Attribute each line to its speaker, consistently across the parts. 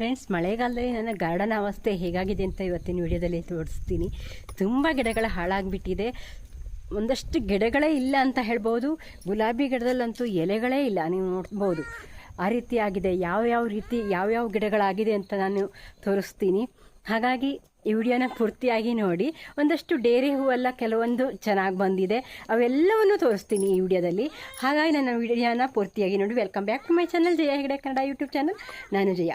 Speaker 1: Friends ಮಳೆಗಾಲದಲ್ಲಿ ನನ್ನ garden ಅವಸ್ಥೆ ಹೇಗಾಗಿದೆ ಅಂತ ಇವತ್ತಿನ ವಿಡಿಯೋದಲ್ಲಿ ತೋರಿಸ್ತೀನಿ. ತುಂಬ ಗಿಡಗಳು ಹಾಳಾಗಿಬಿಟ್ಟಿದೆ. ಒಂದಷ್ಟು ಗಿಡಗಳೇ ಇಲ್ಲ ಅಂತ ಹೇಳ್ಬೋದು. ಗುಲಾಬಿ ಗಿಡದಲ್ಲಂತೂ ಎಲೆಗಳೇ ಇಲ್ಲ, ನೀವು ನೋಡ್ಬೋದು. ಆ ರೀತಿ ಆಗಿದೆ ಯಾವ್ಯಾವ ರೀತಿ ಯಾವ್ಯಾವ ಗಿಡಗಳಾಗಿದೆ ಅಂತ ನಾನು ತೋರಿಸ್ತೀನಿ. ಹಾಗಾಗಿ ಈ ವಿಡಿಯೋನ ಪೂರ್ತಿಯಾಗಿ ನೋಡಿ. ಒಂದಷ್ಟು ಡೇರಿ ಹೂವೆಲ್ಲ ಕೆಲವೊಂದು ಚೆನ್ನಾಗಿ ಬಂದಿದೆ. ಅವೆಲ್ಲವನ್ನು ತೋರಿಸ್ತೀನಿ ಈ ವಿಡಿಯೋದಲ್ಲಿ. ಹಾಗಾಗಿ ನನ್ನ ವಿಡಿಯೋನ ಪೂರ್ತಿಯಾಗಿ ನೋಡಿ. Welcome back to my channel Jaya Hegde Kannada YouTube channel ನಾನು ಜಯ.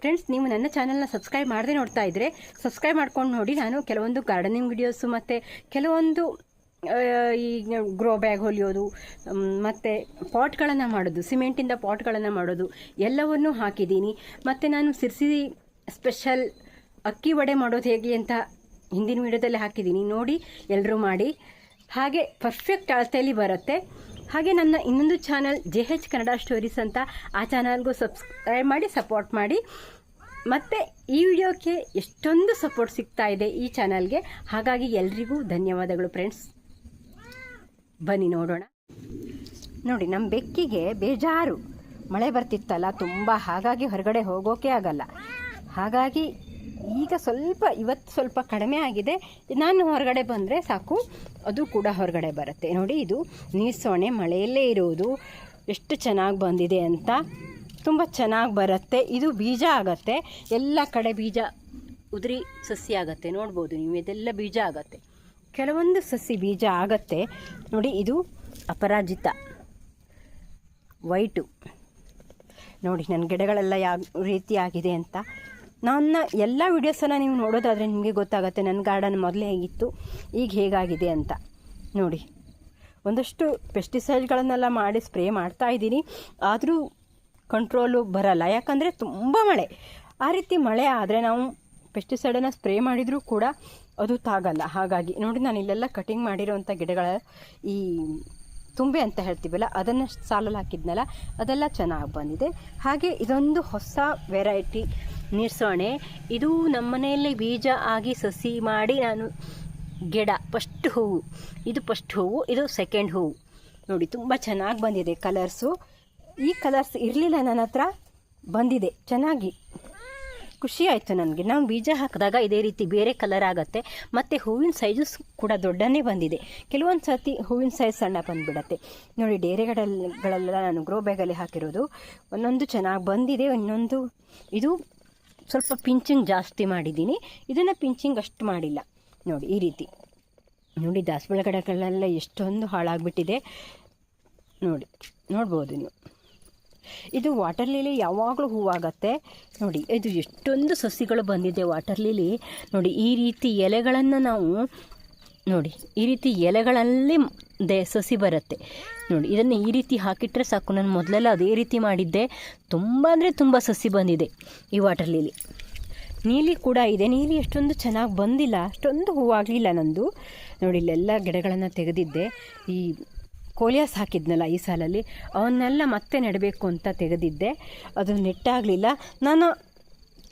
Speaker 1: ಫ್ರೆಂಡ್ಸ್ ನೀವು ನನ್ನ ಚಾನಲ್ನ ಸಬ್ಸ್ಕ್ರೈಬ್ ಮಾಡದೆ ನೋಡ್ತಾ ಇದ್ರೆ ಸಬ್ಸ್ಕ್ರೈಬ್ ಮಾಡ್ಕೊಂಡು ನೋಡಿ ನಾನು ಕೆಲವೊಂದು ಗಾರ್ಡನಿಂಗ್ ವಿಡಿಯೋಸು ಮತ್ತು ಕೆಲವೊಂದು ಈ ಗ್ರೋ ಬ್ಯಾಗ್ ಹೊಲಿಯೋದು ಮತ್ತು ಪಾಟ್ಗಳನ್ನು ಮಾಡೋದು ಸಿಮೆಂಟಿಂದ ಪಾಟ್ಗಳನ್ನು ಮಾಡೋದು, ಎಲ್ಲವನ್ನೂ ಹಾಕಿದ್ದೀನಿ. ಮತ್ತು ನಾನು ಸಿರ್ಸಿ ಸ್ಪೆಷಲ್ ಅಕ್ಕಿ ವಡೆ ಮಾಡೋದು ಹೇಗೆ ಅಂತ ಹಿಂದಿನ ವಿಡಿಯೋದಲ್ಲಿ ಹಾಕಿದ್ದೀನಿ. ನೋಡಿ ಎಲ್ಲರೂ ಮಾಡಿ. ಹಾಗೆ ಪರ್ಫೆಕ್ಟ್ ಅಳತೆಯಲ್ಲಿ ಬರುತ್ತೆ. ಹಾಗೆ ನನ್ನ ಇನ್ನೊಂದು channel J H Kannada stories ಅಂತ ಆ ಚಾನಲ್ಗೂ ಸಬ್ಸ್ಕ್ರೈಬ್ ಮಾಡಿ, ಸಪೋರ್ಟ್ ಮಾಡಿ. ಮತ್ತು ಈ ವಿಡಿಯೋಕ್ಕೆ ಎಷ್ಟೊಂದು ಸಪೋರ್ಟ್ ಸಿಗ್ತಾ ಇದೆ ಈ ಚಾನಲ್ಗೆ. ಹಾಗಾಗಿ ಎಲ್ರಿಗೂ ಧನ್ಯವಾದಗಳು ಫ್ರೆಂಡ್ಸ್. ಬನ್ನಿ ನೋಡೋಣ. ನೋಡಿ, ನಮ್ಮ ಬೆಕ್ಕಿಗೆ ಬೇಜಾರು. ಮಳೆ ಬರ್ತಿತ್ತಲ್ಲ, ತುಂಬ ಹಾಗಾಗಿ ಹೊರಗಡೆ ಹೋಗೋಕೆ ಆಗಲ್ಲ. ಹಾಗಾಗಿ ಈಗ ಸ್ವಲ್ಪ, ಇವತ್ತು ಸ್ವಲ್ಪ ಕಡಿಮೆ ಆಗಿದೆ. ನಾನು ಹೊರಗಡೆ ಬಂದರೆ ಸಾಕು. ಅದು ಕೂಡ ಹೊರಗಡೆ ಬರುತ್ತೆ. ನೋಡಿ, ಇದು ನೀರ್ಸೋಣೆ ಮಳೆಯಲ್ಲೇ ಇರುವುದು ಎಷ್ಟು ಚೆನ್ನಾಗಿ ಬಂದಿದೆ ಅಂತ. ತುಂಬ ಚೆನ್ನಾಗಿ ಬರುತ್ತೆ. ಇದು ಬೀಜ ಆಗತ್ತೆ. ಎಲ್ಲ ಕಡೆ ಬೀಜ ಉದುರಿ ಸಸಿ ಆಗುತ್ತೆ. ನೋಡ್ಬೋದು ನೀವು, ಇದೆಲ್ಲ ಬೀಜ ಆಗುತ್ತೆ. ಕೆಲವೊಂದು ಸಸಿ ಬೀಜ ಆಗತ್ತೆ. ನೋಡಿ, ಇದು ಅಪರಾಜಿತ. ವೈಟು. ನೋಡಿ ನನ್ನ ಗಿಡಗಳೆಲ್ಲ ಯಾವ ರೀತಿ ಆಗಿದೆ ಅಂತ. ನನ್ನ ಎಲ್ಲ ವೀಡಿಯೋಸನ್ನು ನೀವು ನೋಡೋದಾದರೆ ನಿಮಗೆ ಗೊತ್ತಾಗುತ್ತೆ ನನ್ನ ಗಾರ್ಡನ್ ಮೊದಲೇ ಹೇಗಿತ್ತು, ಈಗ ಹೇಗಾಗಿದೆ ಅಂತ. ನೋಡಿ, ಒಂದಷ್ಟು ಪೆಸ್ಟಿಸೈಡ್ಗಳನ್ನೆಲ್ಲ ಮಾಡಿ ಸ್ಪ್ರೇ ಮಾಡ್ತಾ ಇದ್ದೀನಿ. ಆದರೂ ಕಂಟ್ರೋಲು ಬರಲ್ಲ. ಯಾಕಂದರೆ ತುಂಬ ಮಳೆ. ಆ ರೀತಿ ಮಳೆ ಆದರೆ ನಾವು ಪೆಸ್ಟಿಸೈಡನ್ನು ಸ್ಪ್ರೇ ಮಾಡಿದರೂ ಕೂಡ ಅದು ತಾಗಲ್ಲ. ಹಾಗಾಗಿ ನೋಡಿ, ನಾನು ಇಲ್ಲೆಲ್ಲ ಕಟಿಂಗ್ ಮಾಡಿರೋವಂಥ ಗಿಡಗಳ ಈ ತುಂಬೆ ಅಂತ ಹೇಳ್ತೀವಲ್ಲ, ಅದನ್ನು ಸಾಲಲ್ಲಿ ಹಾಕಿದ್ನಲ್ಲ, ಅದೆಲ್ಲ ಚೆನ್ನಾಗಿ ಬಂದಿದೆ. ಹಾಗೆ ಇದೊಂದು ಹೊಸ ವೆರೈಟಿ ನೀರ್ಸೋಣೆ. ಇದು ನಮ್ಮ ಮನೆಯಲ್ಲಿ ಬೀಜ ಆಗಿ ಸಸಿ ಮಾಡಿ ನಾನು ಗಿಡ ಫಸ್ಟ್ ಹೂವು. ಇದು ಫಸ್ಟ್ ಹೂವು, ಇದು ಸೆಕೆಂಡ್ ಹೂವು. ನೋಡಿ, ತುಂಬ ಚೆನ್ನಾಗಿ ಬಂದಿದೆ ಕಲರ್ಸು ಈ ಕಲರ್ಸ್ ಇರಲಿಲ್ಲ ನನ್ನ ಹತ್ರ, ಬಂದಿದೆ. ಚೆನ್ನಾಗಿ. ಖುಷಿ ಆಯಿತು ನನಗೆ. ನಾವು ಬೀಜ ಹಾಕಿದಾಗ ಇದೇ ರೀತಿ ಬೇರೆ ಕಲರ್ ಆಗುತ್ತೆ. ಮತ್ತು ಹೂವಿನ ಸೈಜು ಕೂಡ ದೊಡ್ಡನೇ ಬಂದಿದೆ. ಕೆಲವೊಂದು ಸರ್ತಿ ಹೂವಿನ ಸೈಜ್ ಸಣ್ಣ ಬಂದುಬಿಡತ್ತೆ. ನೋಡಿ, ಡೇರೆಗಳೆಲ್ಲ ನಾನು ಗ್ರೋ ಬ್ಯಾಗಲ್ಲಿ ಹಾಕಿರೋದು. ಒಂದೊಂದು ಚೆನ್ನಾಗಿ ಬಂದಿದೆ, ಇನ್ನೊಂದು ಇದು ಸ್ವಲ್ಪ ಪಿಂಚಿಂಗ್ ಜಾಸ್ತಿ ಮಾಡಿದ್ದೀನಿ. ಇದನ್ನು ಪಿಂಚಿಂಗ್ ಅಷ್ಟು ಮಾಡಿಲ್ಲ. ನೋಡಿ, ಈ ರೀತಿ. ನೋಡಿ, ದಾಸವಾಳ ಗಿಡಗಳೆಲ್ಲ ಎಷ್ಟೊಂದು ಹಾಳಾಗ್ಬಿಟ್ಟಿದೆ. ನೋಡಿ, ನೋಡ್ಬೋದು ನೀವು ಇದು ವಾಟರ್ ಲಿಲಿ ಯಾವಾಗಲೂ ಹೂವಾಗತ್ತೆ ನೋಡಿ, ಇದು ಎಷ್ಟೊಂದು ಸಸಿಗಳು ಬಂದಿದೆ ವಾಟರ್ ಲಿಲಿ. ನೋಡಿ, ಈ ರೀತಿ ಎಲೆಗಳನ್ನು ನಾವು ನೋಡಿ, ಈ ರೀತಿ ಎಲೆಗಳಲ್ಲಿ ದೇ, ಸಸಿ ಬರುತ್ತೆ. ನೋಡಿ, ಇದನ್ನು ಈ ರೀತಿ ಹಾಕಿಟ್ರೆ ಸಾಕು. ನಾನು ಮೊದಲೆಲ್ಲ ಅದೇ ರೀತಿ ಮಾಡಿದ್ದೆ. ತುಂಬ ಅಂದರೆ ತುಂಬ ಸಸಿ ಬಂದಿದೆ ಈ ವಾಟರ್ ಲೀಲಿ ನೀಲಿ ಕೂಡ ಇದೆ. ನೀಲಿ ಎಷ್ಟೊಂದು ಚೆನ್ನಾಗಿ ಬಂದಿಲ್ಲ. ಅಷ್ಟೊಂದು ಹೂವಾಗಲಿಲ್ಲ ನಂದು. ನೋಡಿ, ಇಲ್ಲೆಲ್ಲ ಗಿಡಗಳನ್ನು ತೆಗೆದಿದ್ದೆ. ಈ ಕೋಲಿಯಾಸ್ ಹಾಕಿದ್ನಲ್ಲ ಈ ಸಾಲಲ್ಲಿ, ಅವನ್ನೆಲ್ಲ ಮತ್ತೆ ನೆಡಬೇಕು ಅಂತ ತೆಗೆದಿದ್ದೆ. ಅದು ನೆಟ್ಟಾಗಲಿಲ್ಲ. ನಾನು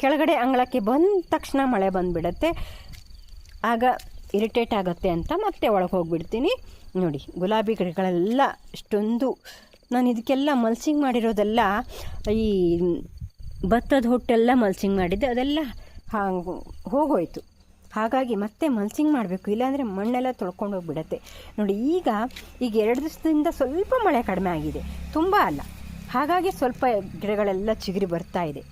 Speaker 1: ಕೆಳಗಡೆ ಅಂಗಳಕ್ಕೆ ಬಂದ ತಕ್ಷಣ ಮಳೆ ಬಂದುಬಿಡತ್ತೆ. ಆಗ ಇರಿಟೇಟ್ ಆಗುತ್ತೆ ಅಂತ ಮತ್ತೆ ಒಳಗೆ ಹೋಗಿಬಿಡ್ತೀನಿ. ನೋಡಿ, ಗುಲಾಬಿ ಗಿಡಗಳೆಲ್ಲ ಇಷ್ಟೊಂದು. ನಾನು ಇದಕ್ಕೆಲ್ಲ ಮಲ್ಸಿಂಗ್ ಮಾಡಿರೋದೆಲ್ಲ, ಈ ಭತ್ತದ ಹೊಟ್ಟೆಲ್ಲ ಮಲ್ಸಿಂಗ್ ಮಾಡಿದ್ದೆ. ಅದೆಲ್ಲ ಹಾಗೆ ಹೋಗೋಯ್ತು. ಹಾಗಾಗಿ ಮತ್ತೆ ಮಲ್ಸಿಂಗ್ ಮಾಡಬೇಕು. ಇಲ್ಲಾಂದರೆ ಮಣ್ಣೆಲ್ಲ ತೊಳ್ಕೊಂಡು ಹೋಗ್ಬಿಡತ್ತೆ. ನೋಡಿ, ಈಗ ಈಗ ಎರಡು ದಿವಸದಿಂದ ಸ್ವಲ್ಪ ಮಳೆ ಕಡಿಮೆ ಆಗಿದೆ. ತುಂಬ ಅಲ್ಲ. ಹಾಗಾಗಿ ಸ್ವಲ್ಪ ಗಿಡಗಳೆಲ್ಲ ಚಿಗುರಿ ಬರ್ತಾ ಇದೆ.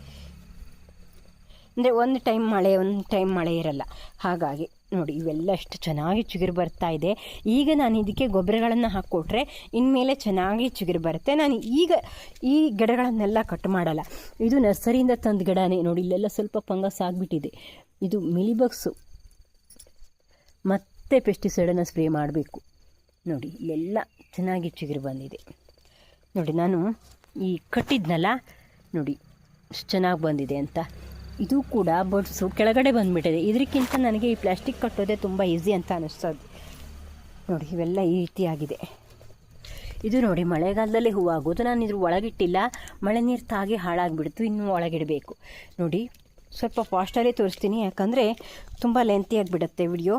Speaker 1: ಅಂದರೆ ಒಂದು ಟೈಮ್ ಮಳೆ, ಒಂದು ಟೈಮ್ ಮಳೆ ಇರಲ್ಲ. ಹಾಗಾಗಿ ನೋಡಿ, ಇವೆಲ್ಲ ಎಷ್ಟು ಚೆನ್ನಾಗಿ ಚಿಗುರು ಬರ್ತಾ ಇದೆ. ಈಗ ನಾನು ಇದಕ್ಕೆ ಗೊಬ್ಬರಗಳನ್ನು ಹಾಕ್ಕೊಟ್ರೆ ಇನ್ಮೇಲೆ ಚೆನ್ನಾಗಿ ಚಿಗುರು ಬರುತ್ತೆ. ನಾನು ಈಗ ಈ ಗಿಡಗಳನ್ನೆಲ್ಲ ಕಟ್ ಮಾಡಲ್ಲ. ಇದು ನರ್ಸರಿಯಿಂದ ತಂದ ಗಿಡನೇ. ನೋಡಿ, ಇಲ್ಲೆಲ್ಲ ಸ್ವಲ್ಪ ಫಂಗಸ್ ಆಗಿಬಿಟ್ಟಿದೆ. ಇದು ಮಿಲಿಬಗ್ಸು. ಮತ್ತೆ ಪೆಸ್ಟಿಸೈಡನ್ನು ಸ್ಪ್ರೇ ಮಾಡಬೇಕು. ನೋಡಿ, ಇಲ್ಲೆಲ್ಲ ಚೆನ್ನಾಗಿ ಚಿಗುರು ಬಂದಿದೆ. ನೋಡಿ, ನಾನು ಈ ಕಟ್ಟಿದ್ನಲ್ಲ, ನೋಡಿ ಚೆನ್ನಾಗಿ ಬಂದಿದೆ ಅಂತ. ಇದು ಕೂಡ ಬಡ್ಸು ಕೆಳಗಡೆ ಬಂದುಬಿಟ್ಟಿದೆ. ಇದಕ್ಕಿಂತ ನನಗೆ ಈ ಪ್ಲಾಸ್ಟಿಕ್ ಕಟ್ಟೋದೇ ತುಂಬ ಈಸಿ ಅಂತ ಅನ್ನಿಸ್ತದೆ ನೋಡಿ, ಇವೆಲ್ಲ ಈ ರೀತಿಯಾಗಿದೆ. ಇದು ನೋಡಿ, ಮಳೆಗಾಲದಲ್ಲಿ ಹೂವಾಗೋದು ನಾನು ಇದ್ರ ಒಳಗಿಟ್ಟಿಲ್ಲ. ಮಳೆ ನೀರು ತಾಗಿ ಹಾಳಾಗಿಬಿಡ್ತು. ಇನ್ನೂ ಒಳಗಿಡಬೇಕು. ನೋಡಿ, ಸ್ವಲ್ಪ ಫಾಸ್ಟಲ್ಲೇ ತೋರಿಸ್ತೀನಿ. ಯಾಕಂದರೆ ತುಂಬ ಲೆಂತಿಯಾಗಿ ಬಿಡುತ್ತೆ ವಿಡಿಯೋ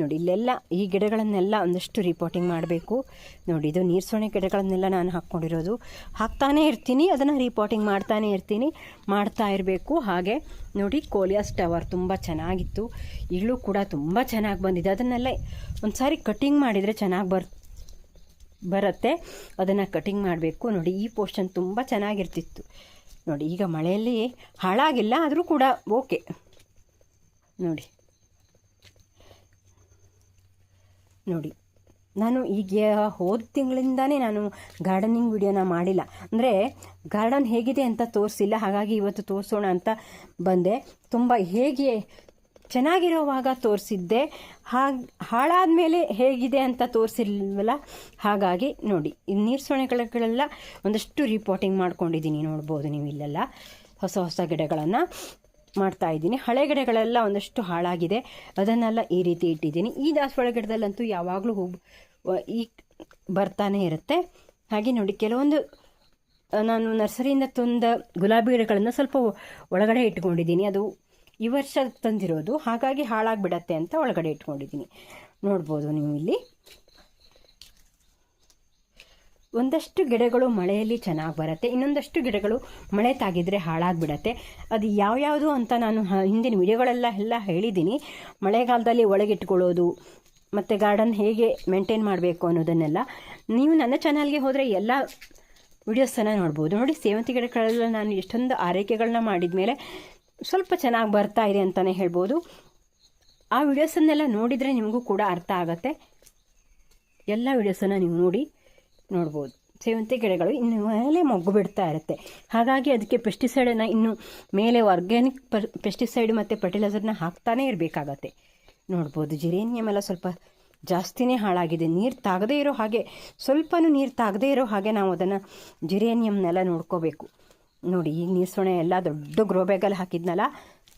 Speaker 1: ನೋಡಿ, ಇಲ್ಲೆಲ್ಲ ಈ ಗಿಡಗಳನ್ನೆಲ್ಲ ಒಂದಷ್ಟು ರಿಪೋರ್ಟಿಂಗ್ ಮಾಡಬೇಕು. ನೋಡಿ, ಇದು ನೀರು ಸೊಣೆ ಗಿಡಗಳನ್ನೆಲ್ಲ ನಾನು ಹಾಕ್ಕೊಂಡಿರೋದು. ಹಾಕ್ತಾನೇ ಇರ್ತೀನಿ, ಅದನ್ನು ರಿಪೋರ್ಟಿಂಗ್ ಮಾಡ್ತಾನೇ ಇರ್ತೀನಿ, ಮಾಡ್ತಾ ಇರಬೇಕು. ಹಾಗೆ ನೋಡಿ ಕೋಲಿಯಾಸ್ ಟವರ್ ತುಂಬ ಚೆನ್ನಾಗಿತ್ತು. ಈಗಲೂ ಕೂಡ ತುಂಬ ಚೆನ್ನಾಗಿ ಬಂದಿದೆ. ಅದನ್ನೆಲ್ಲ ಒಂದು ಸಾರಿ ಕಟ್ಟಿಂಗ್ ಮಾಡಿದರೆ ಚೆನ್ನಾಗಿ ಬರ್, ಬರುತ್ತೆ. ಅದನ್ನು ಕಟಿಂಗ್ ಮಾಡಬೇಕು. ನೋಡಿ, ಈ ಪೋರ್ಷನ್ ತುಂಬ ಚೆನ್ನಾಗಿರ್ತಿತ್ತು. ನೋಡಿ, ಈಗ ಮಳೆಯಲ್ಲಿ ಹಾಳಾಗಿಲ್ಲ, ಆದರೂ ಕೂಡ ಓಕೆ ನೋಡಿ. ನೋಡಿ. ನಾನು ಈಗ ಹೋದ ತಿಂಗಳಿಂದಾನೇ ನಾನು ಗಾರ್ಡನಿಂಗ್ ವಿಡಿಯೋನ ಮಾಡಿಲ್ಲ. ಅಂದರೆ ಗಾರ್ಡನ್ ಹೇಗಿದೆ ಅಂತ ತೋರಿಸಿಲ್ಲ. ಹಾಗಾಗಿ ಇವತ್ತು ತೋರಿಸೋಣ ಅಂತ ಬಂದೆ. ತುಂಬ ಹೇಗೆ ಚೆನ್ನಾಗಿರೋವಾಗ ತೋರಿಸಿದ್ದೆ. ಹಾಗೆ ಹಾಳಾದ ಮೇಲೆ ಹೇಗಿದೆ ಅಂತ ತೋರಿಸಿಲ್ವಲ್ಲ? ಹಾಗಾಗಿ ನೋಡಿ. ಈ ನೀರು ಸೊಣೆಗಳೆಲ್ಲ ಒಂದಷ್ಟು ರಿಪೋರ್ಟಿಂಗ್ ಮಾಡ್ಕೊಂಡಿದ್ದೀನಿ. ನೋಡ್ಬೋದು ನೀವು ಇಲ್ಲೆಲ್ಲ ಹೊಸ ಹೊಸ ಗಿಡಗಳನ್ನು. ಮಾಡ್ತಾ ಇದ್ದೀನಿ. ಹಳೆ ಗಿಡಗಳೆಲ್ಲ ಒಂದಷ್ಟು ಹಾಳಾಗಿದೆ. ಅದನ್ನೆಲ್ಲ ಈ ರೀತಿ ಇಟ್ಟಿದ್ದೀನಿ. ಈ ದಾಸವಾಳ ಗಿಡದಲ್ಲಂತೂ ಯಾವಾಗಲೂ ಹೂ ಈ ಬರ್ತಾನೆ ಇರುತ್ತೆ. ಹಾಗೆ ನೋಡಿ, ಕೆಲವೊಂದು ನಾನು ನರ್ಸರಿಯಿಂದ ತಂದ ಗುಲಾಬಿ ಗಿಡಗಳನ್ನು ಸ್ವಲ್ಪ ಒಳಗಡೆ ಇಟ್ಕೊಂಡಿದ್ದೀನಿ. ಅದು ಈ ವರ್ಷ ತಂದಿರೋದು. ಹಾಗಾಗಿ ಹಾಳಾಗಿಬಿಡತ್ತೆ ಅಂತ ಒಳಗಡೆ ಇಟ್ಕೊಂಡಿದ್ದೀನಿ. ನೋಡ್ಬೋದು ನೀವು ಇಲ್ಲಿ. ಒಂದಷ್ಟು ಗಿಡಗಳು ಮಳೆಯಲ್ಲಿ ಚೆನ್ನಾಗಿ ಬರುತ್ತೆ, ಇನ್ನೊಂದಷ್ಟು ಗಿಡಗಳು ಮಳೆ ತಾಗಿದರೆ ಹಾಳಾಗಿಬಿಡತ್ತೆ. ಅದು ಯಾವ್ಯಾವುದು ಅಂತ ನಾನು ಹಿಂದಿನ ವಿಡಿಯೋಗಳೆಲ್ಲ ಎಲ್ಲ ಹೇಳಿದ್ದೀನಿ. ಮಳೆಗಾಲದಲ್ಲಿ ಒಳಗಿಟ್ಕೊಳ್ಳೋದು, ಮತ್ತು ಗಾರ್ಡನ್ ಹೇಗೆ ಮೇಂಟೈನ್ ಮಾಡಬೇಕು ಅನ್ನೋದನ್ನೆಲ್ಲ. ನೀವು ನನ್ನ ಚಾನಲ್ಗೆ ಹೋದರೆ ಎಲ್ಲ ವಿಡಿಯೋಸನ್ನು ನೋಡ್ಬೋದು. ನೋಡಿ, ಸೇವಂತಿ ಗಿಡಗಳೆಲ್ಲ ನಾನು ಎಷ್ಟೊಂದು ಆರೈಕೆಗಳನ್ನ ಮಾಡಿದ ಮೇಲೆ ಸ್ವಲ್ಪ ಚೆನ್ನಾಗಿ ಬರ್ತಾ ಇದೆ ಅಂತಲೇ ಹೇಳ್ಬೋದು. ಆ ವಿಡಿಯೋಸನ್ನೆಲ್ಲ ನೋಡಿದರೆ ನಿಮಗೂ ಕೂಡ ಅರ್ಥ ಆಗುತ್ತೆ. ಎಲ್ಲ ವಿಡಿಯೋಸನ್ನು ನೀವು ನೋಡಿ. ನೋಡ್ಬೋದು. ಸೇವಂತಿ ಗಿಡಗಳು ಇನ್ನು ಮೇಲೆ ಮೊಗ್ಗು ಬಿಡ್ತಾ ಇರುತ್ತೆ. ಹಾಗಾಗಿ ಅದಕ್ಕೆ ಪೆಸ್ಟಿಸೈಡನ್ನು ಇನ್ನು ಮೇಲೆ ಆರ್ಗ್ಯಾನಿಕ್ ಪೆಸ್ಟಿಸೈಡ್ ಮತ್ತು ಫರ್ಟಿಲೈಸರ್ನ ಹಾಕ್ತಾನೇ ಇರಬೇಕಾಗತ್ತೆ. ನೋಡ್ಬೋದು ಜಿರೇನಿಯಮ್ ಎಲ್ಲ ಸ್ವಲ್ಪ ಜಾಸ್ತಿನೇ ಹಾಳಾಗಿದೆ. ನೀರು ತಾಗದೇ ಇರೋ ಹಾಗೆ, ಸ್ವಲ್ಪನೂ ನೀರು ತಾಗದೇ ಇರೋ ಹಾಗೆ ನಾವು ಅದನ್ನು ಜಿರೇನಿಯಮ್ನೆಲ್ಲ ನೋಡ್ಕೋಬೇಕು. ನೋಡಿ, ಈ ನೀರು ಸೊಣೆ ಎಲ್ಲ ದೊಡ್ಡ ಗ್ರೋ ಬ್ಯಾಗಲ್ಲಿ ಹಾಕಿದ್ನಲ್ಲ,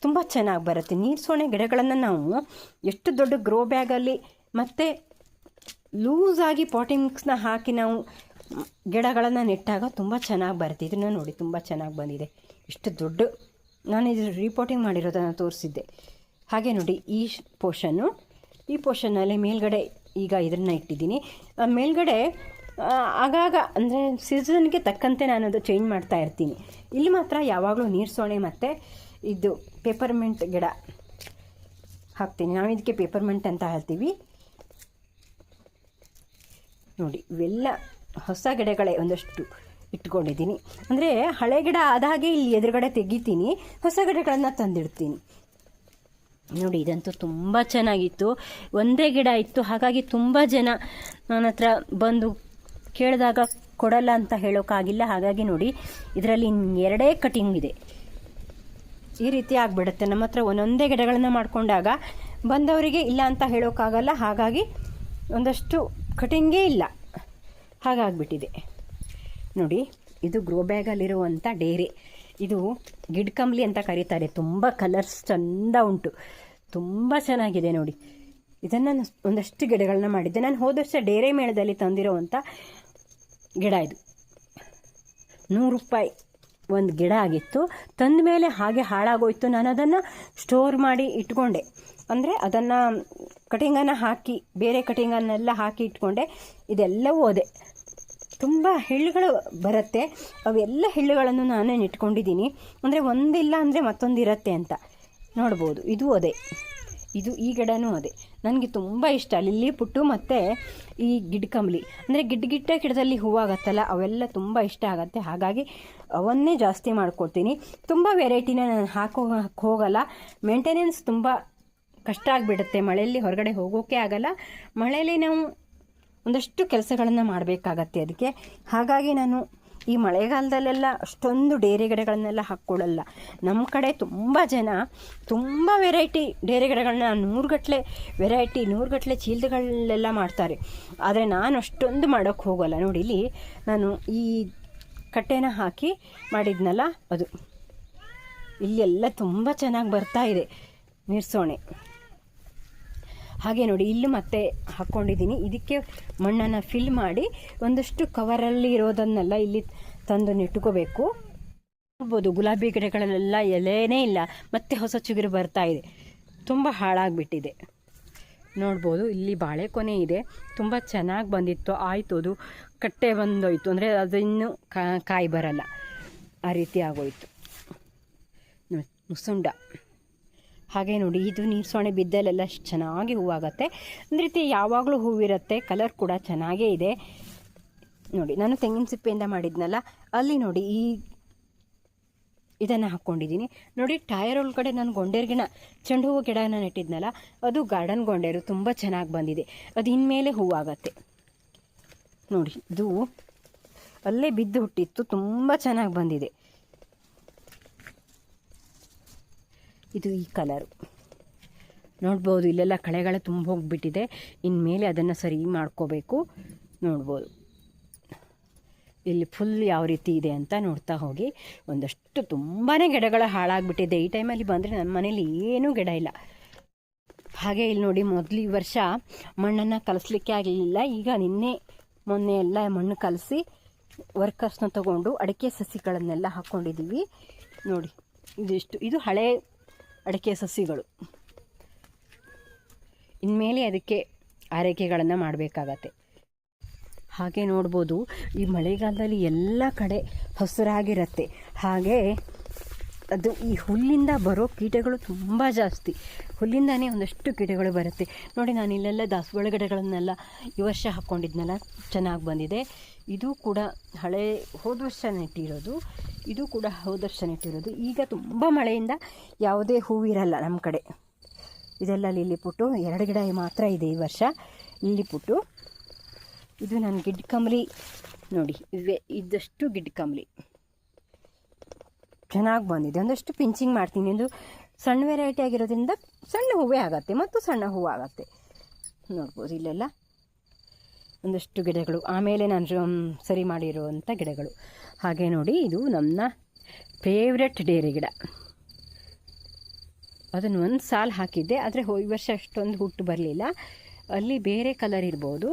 Speaker 1: ತುಂಬ ಚೆನ್ನಾಗಿ ಬರುತ್ತೆ. ನೀರು ಸೊಣೆ ಗಿಡಗಳನ್ನು ನಾವು ಎಷ್ಟು ದೊಡ್ಡ ಗ್ರೋ ಬ್ಯಾಗಲ್ಲಿ ಮತ್ತು ಲೂಸಾಗಿ ಪಾಟಿಂಗ್ ಮಿಕ್ಸ್ನ ಹಾಕಿ ನಾವು ಗಿಡಗಳನ್ನು ನೆಟ್ಟಾಗ ತುಂಬ ಚೆನ್ನಾಗಿ ಬರುತ್ತೆ ಇದನ್ನು ನೋಡಿ ತುಂಬ ಚೆನ್ನಾಗಿ ಬಂದಿದೆ. ಇಷ್ಟು ದೊಡ್ಡ ನಾನು ಇದು ರಿಪೋರ್ಟಿಂಗ್ ಮಾಡಿರೋದನ್ನು ತೋರಿಸಿದ್ದೆ. ಹಾಗೆ ನೋಡಿ ಈ ಪೋರ್ಷನ್ನು ಈ ಪೋರ್ಷನ್ನಲ್ಲಿ ಮೇಲ್ಗಡೆ ಈಗ ಇದನ್ನು ಇಟ್ಟಿದ್ದೀನಿ. ಮೇಲ್ಗಡೆ ಆಗಾಗ ಅಂದರೆ ಸೀಸನ್ಗೆ ತಕ್ಕಂತೆ ನಾನು ಅದು ಚೇಂಜ್ ಮಾಡ್ತಾ ಇರ್ತೀನಿ. ಇಲ್ಲಿ ಮಾತ್ರ ಯಾವಾಗಲೂ ನೀರು ಸೋಣೆ ಮತ್ತು ಇದು ಪೇಪರ್ಮೆಂಟ್ ಗಿಡ ಹಾಕ್ತೀನಿ. ನಾವು ಇದಕ್ಕೆ ಪೇಪರ್ಮೆಂಟ್ ಅಂತ ಹೇಳ್ತೀವಿ. ನೋಡಿ, ಇವೆಲ್ಲ ಹೊಸ ಗಿಡಗಳೇ ಒಂದಷ್ಟು ಇಟ್ಕೊಂಡಿದ್ದೀನಿ. ಅಂದರೆ ಹಳೆ ಗಿಡ ಆದ ಹಾಗೆ ಇಲ್ಲಿ ಎದುರುಗಡೆ ತೆಗಿತೀನಿ, ಹೊಸ ಗಿಡಗಳನ್ನು ತಂದಿಡ್ತೀನಿ. ನೋಡಿ, ಇದಂತೂ ತುಂಬ ಚೆನ್ನಾಗಿತ್ತು. ಒಂದೇ ಗಿಡ ಇತ್ತು, ಹಾಗಾಗಿ ತುಂಬ ಜನ ನನ್ನ ಹತ್ರ ಬಂದು ಕೇಳಿದಾಗ ಕೊಡಲ್ಲ ಅಂತ ಹೇಳೋಕ್ಕಾಗಿಲ್ಲ ಹಾಗಾಗಿ ನೋಡಿ, ಇದರಲ್ಲಿ ಎರಡೇ ಕಟಿಂಗ್ ಇದೆ. ಈ ರೀತಿ ಆಗಿಬಿಡುತ್ತೆ. ನಮ್ಮ ಹತ್ರ ಒಂದೊಂದೇ ಗಿಡಗಳನ್ನು ಮಾಡಿಕೊಂಡಾಗ ಬಂದವರಿಗೆ ಇಲ್ಲ ಅಂತ ಹೇಳೋಕ್ಕಾಗಲ್ಲ ಹಾಗಾಗಿ ಒಂದಷ್ಟು ಕಟಿಂಗೇ ಇಲ್ಲ. ಹಾಗಾಗ್ಬಿಟ್ಟಿದೆ. ನೋಡಿ, ಇದು ಗ್ರೋ ಬ್ಯಾಗಲ್ಲಿರುವಂಥ ಡೇರೆ. ಇದು ಗಿಡ್ಕಂಬ್ಲಿ ಅಂತ ಕರೀತಾರೆ. ತುಂಬ ಕಲರ್ಸ್ ಚಂದ ಉಂಟು. ತುಂಬ ಚೆನ್ನಾಗಿದೆ ನೋಡಿ. ಇದನ್ನು ನಾನು ಒಂದಷ್ಟು ಗಿಡಗಳನ್ನ ಮಾಡಿದ್ದೆ. ನಾನು ಹೋದ ವರ್ಷ ಡೇರೆ ಮೇಳದಲ್ಲಿ ತಂದಿರುವಂಥ ಗಿಡ ಇದು. ನೂರು ರೂಪಾಯಿ ಒಂದು ಗಿಡ ಆಗಿತ್ತು. ತಂದ ಮೇಲೆ ಹಾಗೆ ಹಾಳಾಗೋಯ್ತು. ನಾನು ಅದನ್ನು ಸ್ಟೋರ್ ಮಾಡಿ ಇಟ್ಕೊಂಡೆ. ಅಂದರೆ ಅದನ್ನು ಕಟಿಂಗನ್ನು ಹಾಕಿ, ಬೇರೆ ಕಟಿಂಗನ್ನೆಲ್ಲ ಹಾಕಿ ಇಟ್ಕೊಂಡೆ. ಇದೆಲ್ಲವೂ ಅದೇ. ತುಂಬ ಹಿಳ್ಳುಗಳು ಬರುತ್ತೆ. ಅವೆಲ್ಲ ಹಿಳ್ಳುಗಳನ್ನು ನಾನೇ ಇಟ್ಕೊಂಡಿದ್ದೀನಿ ಅಂದರೆ ಒಂದಿಲ್ಲ ಅಂದರೆ ಮತ್ತೊಂದು ಇರುತ್ತೆ ಅಂತ. ನೋಡ್ಬೋದು, ಇದು ಅದೇ. ಇದು ಈ ಗಿಡನೂ ಅದೇ. ನನಗೆ ತುಂಬ ಇಷ್ಟ. ಲಿಲ್ಲಿ ಪುಟ್ಟು ಮತ್ತು ಈ ಗಿಡ್ಕಂಬ್ಲಿ ಅಂದರೆ ಗಿಡ್ಡ ಗಿಡ್ಡ ಗಿಡದಲ್ಲಿ ಹೂವಾಗತ್ತಲ್ಲ ಅವೆಲ್ಲ ತುಂಬ ಇಷ್ಟ ಆಗುತ್ತೆ. ಹಾಗಾಗಿ ಅವನ್ನೇ ಜಾಸ್ತಿ ಮಾಡ್ಕೊಳ್ತೀನಿ ತುಂಬ ವೆರೈಟಿನ ನಾನು ಹಾಕೋ ಹೋಗಲ್ಲ. ಮೇಂಟೆನೆನ್ಸ್ ತುಂಬ ಕಷ್ಟ ಆಗಿಬಿಡುತ್ತೆ. ಮಳೆಯಲ್ಲಿ ಹೊರಗಡೆ ಹೋಗೋಕೆ ಆಗಲ್ಲ. ಮಳೆಯಲ್ಲಿ ನಾವು ಒಂದಷ್ಟು ಕೆಲಸಗಳನ್ನು ಮಾಡಬೇಕಾಗತ್ತೆ ಅದಕ್ಕೆ. ಹಾಗಾಗಿ ನಾನು ಈ ಮಳೆಗಾಲದಲ್ಲೆಲ್ಲ ಅಷ್ಟೊಂದು ಡೇರೆ ಗಿಡಗಳನ್ನೆಲ್ಲ ಹಾಕ್ಕೊಳ್ಳಲ್ಲ. ನಮ್ಮ ಕಡೆ ತುಂಬ ಜನ ತುಂಬ ವೆರೈಟಿ ಡೇರೆ ಗಿಡಗಳನ್ನ ನೂರುಗಟ್ಟಲೆ ವೆರೈಟಿ ನೂರುಗಟ್ಟಲೆ ಚೀಲದಗಳೆಲ್ಲ ಮಾಡ್ತಾರೆ. ಆದರೆ ನಾನು ಅಷ್ಟೊಂದು ಮಾಡೋಕ್ಕೆ ಹೋಗೋಲ್ಲ. ನೋಡಿ, ಇಲ್ಲಿ ನಾನು ಈ ಕಟ್ಟೆನ ಹಾಕಿ ಮಾಡಿದ್ನಲ್ಲ ಅದು. ಇಲ್ಲೆಲ್ಲ ತುಂಬ ಚೆನ್ನಾಗಿ ಬರ್ತಾ ಇದೆ. ನಿರ್ಸೋಣೆ. ಹಾಗೆ ನೋಡಿ, ಇಲ್ಲಿ ಮತ್ತೆ ಹಾಕ್ಕೊಂಡಿದ್ದೀನಿ ಇದಕ್ಕೆ ಮಣ್ಣನ್ನು ಫಿಲ್ ಮಾಡಿ ಒಂದಷ್ಟು ಕವರಲ್ಲಿ ಇರೋದನ್ನೆಲ್ಲ ಇಲ್ಲಿ ತಂದು ನೆಟ್ಕೋಬೇಕು ನೋಡ್ಬೋದು, ಗುಲಾಬಿ ಗಿಡಗಳಲ್ಲೆಲ್ಲ ಎಲೆನೇ ಇಲ್ಲ. ಮತ್ತೆ ಹೊಸ ಚಿಗುರು ಬರ್ತಾ ಇದೆ. ತುಂಬ ಹಾಳಾಗಿಬಿಟ್ಟಿದೆ. ನೋಡ್ಬೋದು, ಇಲ್ಲಿ ಬಾಳೆಕೊನೆ ಇದೆ. ತುಂಬ ಚೆನ್ನಾಗಿ ಬಂದಿತ್ತು. ಆಯಿತು, ಅದು ಕಟ್ಟೆ ಬಂದೋಯ್ತು. ಅಂದರೆ ಅದಿನ್ನೂ ಕಾಯಿ ಬರಲ್ಲ. ಆ ರೀತಿ ಆಗೋಯ್ತು. ಮುಸುಂಡ ಹಾಗೆ ನೋಡಿ, ಇದು ನೀರು ಸೊಣೆ ಬಿದ್ದಲ್ಲೆಲ್ಲ ಅಷ್ಟ್ ಚೆನ್ನಾಗಿ ಹೂವಾಗತ್ತೆ. ಒಂದು ರೀತಿ ಯಾವಾಗಲೂ ಹೂವಿರುತ್ತೆ ಕಲರ್ ಕೂಡ ಚೆನ್ನಾಗೇ ಇದೆ. ನೋಡಿ, ನಾನು ತೆಂಗಿನ ಸಿಪ್ಪೆಯಿಂದ ಮಾಡಿದ್ನಲ್ಲ, ಅಲ್ಲಿ ನೋಡಿ ಈ ಇದನ್ನು ಹಾಕ್ಕೊಂಡಿದ್ದೀನಿ. ನೋಡಿ ಟಯರ್ ಒಳಗಡೆ ನಾನು ಗೊಂಡೇರು ಗಿಡ ಚೆಂಡು ಹೂವು ಗಿಡನ ನೆಟ್ಟಿದ್ನಲ್ಲ, ಅದು ಗಾರ್ಡನ್ ಗೊಂಡೇರು, ತುಂಬ ಚೆನ್ನಾಗಿ ಬಂದಿದೆ. ಅದು ಇನ್ಮೇಲೆ ಹೂವಾಗತ್ತೆ. ನೋಡಿ, ಇದು ಅಲ್ಲೇ ಬಿದ್ದು ಹುಟ್ಟಿತ್ತು ತುಂಬ ಚೆನ್ನಾಗಿ ಬಂದಿದೆ. ಇದು ಈ ಕಲರು. ನೋಡ್ಬೋದು, ಇಲ್ಲೆಲ್ಲ ಕಳೆಗಳ ತುಂಬ ಹೋಗಿಬಿಟ್ಟಿದೆ. ಇನ್ಮೇಲೆ ಅದನ್ನು ಸರಿ ಮಾಡ್ಕೋಬೇಕು. ನೋಡ್ಬೋದು. ಇಲ್ಲಿ ಫುಲ್ ಯಾವ ರೀತಿ ಇದೆ ಅಂತ ನೋಡ್ತಾ ಹೋಗಿ. ಒಂದಷ್ಟು ತುಂಬಾ ಗಿಡಗಳು ಹಾಳಾಗ್ಬಿಟ್ಟಿದೆ. ಈ ಟೈಮಲ್ಲಿ ಬಂದರೆ ನನ್ನ ಮನೇಲಿ ಏನೂ ಗಿಡ ಇಲ್ಲ. ಹಾಗೆ ಇಲ್ಲಿ ನೋಡಿ, ಮೊದಲು ಈ ವರ್ಷ ಮಣ್ಣನ್ನು ಕಲಿಸ್ಲಿಕ್ಕೆ ಆಗಲಿಲ್ಲ. ಈಗ ನಿನ್ನೆ, ಮೊನ್ನೆ ಎಲ್ಲ ಮಣ್ಣು ಕಲಸಿ ವರ್ಕರ್ಸ್ನ ತಗೊಂಡು ಅಡಿಕೆ ಸಸಿಗಳನ್ನೆಲ್ಲ ಹಾಕ್ಕೊಂಡಿದ್ದೀವಿ ನೋಡಿ ಇದಿಷ್ಟು ಇದು ಹಳೆ ಅಡಿಕೆ ಸಸಿಗಳು. ಇನ್ಮೇಲೆ ಅದಕ್ಕೆ ಆರೈಕೆಗಳನ್ನು ಮಾಡಬೇಕಾಗತ್ತೆ. ಹಾಗೆ ನೋಡ್ಬೋದು, ಈ ಮಳೆಗಾಲದಲ್ಲಿ ಎಲ್ಲ ಕಡೆ ಹಸಿರಾಗಿರತ್ತೆ. ಹಾಗೆ ಅದು ಈ ಹುಲ್ಲಿಂದ ಬರೋ ಕೀಟಗಳು ತುಂಬ ಜಾಸ್ತಿ. ಹುಲ್ಲಿಂದನೇ ಒಂದಷ್ಟು ಕೀಟಗಳು ಬರುತ್ತೆ. ನೋಡಿ, ನಾನು ಇಲ್ಲೆಲ್ಲ ದಾಸವಾಳ ಗಿಡಗಳನ್ನೆಲ್ಲ ಈ ವರ್ಷ ಹಾಕ್ಕೊಂಡಿದ್ನಲ್ಲ, ಚೆನ್ನಾಗಿ ಬಂದಿದೆ. ಇದು ಕೂಡ ಹಳೆ, ಹೋದ ವರ್ಷ ನೆಟ್ಟಿರೋದು ಇದು ಕೂಡ ಹೌದರ್ಶನ ಇಟ್ಟಿರೋದು. ಈಗ ತುಂಬ ಮಳೆಯಿಂದ ಯಾವುದೇ ಹೂವಿರಲ್ಲ ನಮ್ಮ ಕಡೆ. ಇದೆಲ್ಲ ಲಿಲ್ಲಿ ಪುಟ್ಟು, ಎರಡು ಗಿಡ ಮಾತ್ರ ಇದೆ ಈ ವರ್ಷ. ಲಿಲ್ಲಿ ಪುಟ್ಟು. ಇದು ನನ್ನ ಗಿಡ್ ಕಮಲಿ. ನೋಡಿ, ಇವೆ, ಇದ್ದಷ್ಟು ಗಿಡ್ ಕಂಬ್ಲಿ ಚೆನ್ನಾಗಿ ಬಂದಿದೆ. ಒಂದಷ್ಟು ಪಿಂಚಿಂಗ್ ಮಾಡ್ತೀನಿ. ಇದು ಸಣ್ಣ ವೆರೈಟಿ ಆಗಿರೋದ್ರಿಂದ ಸಣ್ಣ ಹೂವೇ ಆಗುತ್ತೆ. ಮತ್ತು ಸಣ್ಣ ಹೂವು ಆಗತ್ತೆ. ನೋಡ್ಬೋದು ಇಲ್ಲೆಲ್ಲ. ಒಂದಷ್ಟು ಗಿಡಗಳು. ಆಮೇಲೆ ನಾನು ಸರಿ ಮಾಡಿರುವಂಥ ಗಿಡಗಳು. ಹಾಗೆ ನೋಡಿ, ಇದು ನನ್ನ ಫೇವ್ರೆಟ್ ಡೇರೆ ಗಿಡ. ಅದನ್ನು ಒಂದು ಸಾಲು ಹಾಕಿದ್ದೆ. ಆದರೆ ಈ ವರ್ಷ ಅಷ್ಟೊಂದು ಹುಟ್ಟು ಬರಲಿಲ್ಲ. ಅಲ್ಲಿ ಬೇರೆ ಕಲರ್ ಇರ್ಬೋದು.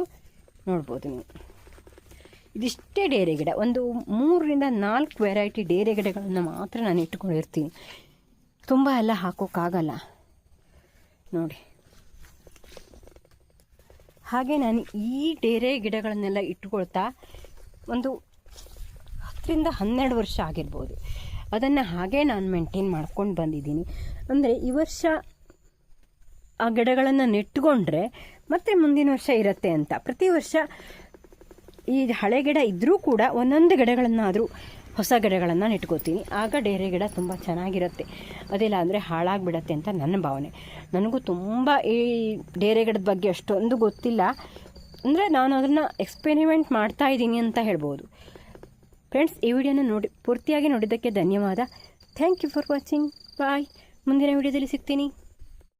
Speaker 1: ನೋಡ್ಬೋದು ನೀವು. ಇದಿಷ್ಟೇ ಡೇರೆ ಗಿಡ. ಒಂದು ಮೂರರಿಂದ ನಾಲ್ಕು ವೆರೈಟಿ ಡೇರೆ ಗಿಡಗಳನ್ನು ಮಾತ್ರ ನಾನು ಇಟ್ಕೊಂಡಿರ್ತೀನಿ. ತುಂಬ ಎಲ್ಲ ಹಾಕೋಕ್ಕಾಗಲ್ಲ. ನೋಡಿ. ಹಾಗೆ ನಾನು ಈ ಡೇರೆ ಗಿಡಗಳನ್ನೆಲ್ಲ ಇಟ್ಕೊಳ್ತಾ ಒಂದು ಹತ್ತರಿಂದ ಹನ್ನೆರಡು ವರ್ಷ ಆಗಿರ್ಬೋದು. ಅದನ್ನು ಹಾಗೆ ನಾನು ಮೇಂಟೈನ್ ಮಾಡ್ಕೊಂಡು ಬಂದಿದ್ದೀನಿ. ಅಂದರೆ ಈ ವರ್ಷ ಆ ಗಿಡಗಳನ್ನು ನೆಟ್ಕೊಂಡ್ರೆ ಮತ್ತೆ ಮುಂದಿನ ವರ್ಷ ಇರುತ್ತೆ ಅಂತ. ಪ್ರತಿ ವರ್ಷ ಈ ಹಳೆ ಗಿಡ ಇದ್ದರೂ ಕೂಡ ಒಂದೊಂದು ಗಿಡಗಳನ್ನಾದರೂ ಹೊಸ ಗಿಡಗಳನ್ನು ನೆಟ್ಕೋತೀನಿ ಆಗ ಡೇರೆ ಗಿಡ ತುಂಬ ಚೆನ್ನಾಗಿರುತ್ತೆ. ಅದಿಲ್ಲ ಅಂದರೆ ಹಾಳಾಗಿಬಿಡತ್ತೆ ಅಂತ ನನ್ನ ಭಾವನೆ. ನನಗೂ ತುಂಬ ಈ ಡೇರೆ ಗಿಡದ ಬಗ್ಗೆ ಅಷ್ಟೊಂದು ಗೊತ್ತಿಲ್ಲ. ಅಂದರೆ ನಾನು ಅದನ್ನು ಎಕ್ಸ್ಪೆರಿಮೆಂಟ್ ಮಾಡ್ತಾ ಇದ್ದೀನಿ ಅಂತ ಹೇಳ್ಬೋದು. ಫ್ರೆಂಡ್ಸ್ ಈ ವಿಡಿಯೋನ ನೋಡಿ, ಪೂರ್ತಿಯಾಗಿ ನೋಡಿದ್ದಕ್ಕೆ ಧನ್ಯವಾದ. Thank you for watching bye ಮುಂದಿನ ವಿಡಿಯೋದಲ್ಲಿ ಸಿಗ್ತೀನಿ.